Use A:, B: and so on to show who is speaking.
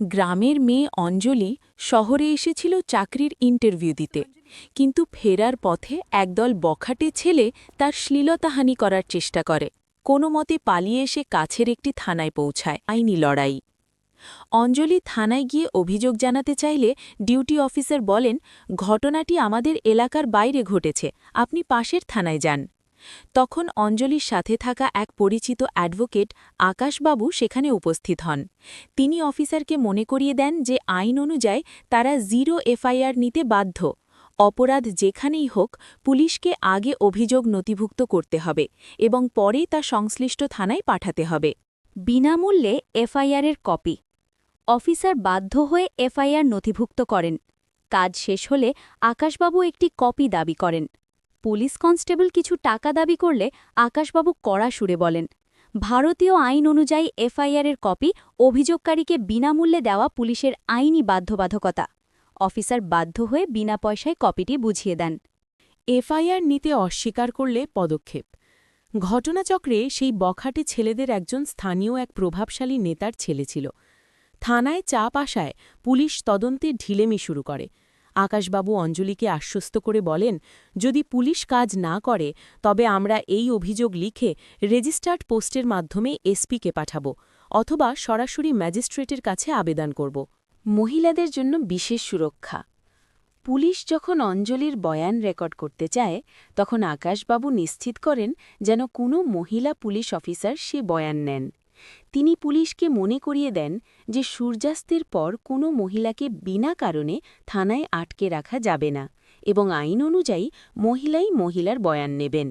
A: গ্রামের মেয়ে অঞ্জলি শহরে এসেছিল চাকরির ইন্টারভিউ দিতে। কিন্তু ফেরার পথে একদল বখাটে ছেলে তার শ্লীলতাহানি করার চেষ্টা করে। কোনো মতে পালিয়ে এসে কাছের একটি থানায় পৌঁছায়। আইনি লড়াই। অঞ্জলি থানায় গিয়ে অভিযোগ জানাতে চাইলে ডিউটি অফিসার বলেন, ঘটনাটি আমাদের এলাকার বাইরে ঘটেছে। আপনি পাশের থানায় যান। তখন অঞ্জলির সাথে থাকা এক পরিচিত অ্যাডভোকেট আকাশবাবু সেখানে উপস্থিত হন। তিনি অফিসারকে মনে করিয়ে দেন যে আইন অনুযায়ী তারা জিরো এফআইআর নিতে বাধ্য। অপরাধ যেখানেই হোক, পুলিশকে আগে অভিযোগ নথিভুক্ত করতে হবে এবং পরে তা সংশ্লিষ্ট থানায় পাঠাতে হবে।
B: বিনামূল্যে এফআইআরের কপি। অফিসার বাধ্য হয়ে এফআইআর নথিভুক্ত করেন। কাজ শেষ হলে আকাশবাবু একটি কপি দাবি করেন। পুলিশ কনস্টেবল কিছু টাকা দাবি করলে আকাশবাবু কড়া সুরে বলেন, ভারতীয় আইন অনুযায়ী এফআইআরের কপি অভিযোগকারীকে বিনামূল্যে দেওয়া পুলিশের আইনি বাধ্যবাধকতা। অফিসার বাধ্য হয়ে বিনা পয়সায় কপিটি বুঝিয়ে দেন।
A: এফআইআর নিতে অস্বীকার করলে পদক্ষেপ। ঘটনাচক্রে সেই বখাটে ছেলেদের একজন স্থানীয় এক প্রভাবশালী নেতার ছেলে ছিল। থানায় চাপ আসায় পুলিশ তদন্তে ঢিলেমি শুরু করে। আকাশবাবু অঞ্জলিকে আশ্বস্ত করে বলেন, যদি পুলিশ কাজ না করে, তবে আমরা এই অভিযোগ লিখে রেজিস্টার্ড পোস্টের মাধ্যমে এসপিকে পাঠাব, অথবা সরাসরি ম্যাজিস্ট্রেটের কাছে আবেদন করব। মহিলাদের জন্য বিশেষ সুরক্ষা। পুলিশ যখন অঞ্জলির বয়ান রেকর্ড করতে চায়, তখন আকাশবাবু নিশ্চিত করেন যেন কোনো মহিলা পুলিশ অফিসার সে বয়ান নেন। তিনি পুলিশকে মনে করিয়ে দেন যে সূর্যাস্তের পর কোনো মহিলাকে বিনা কারণে থানায় আটকে রাখা যাবে না এবং আইন অনুযায়ী মহিলাই মহিলার বয়ান নেবেন।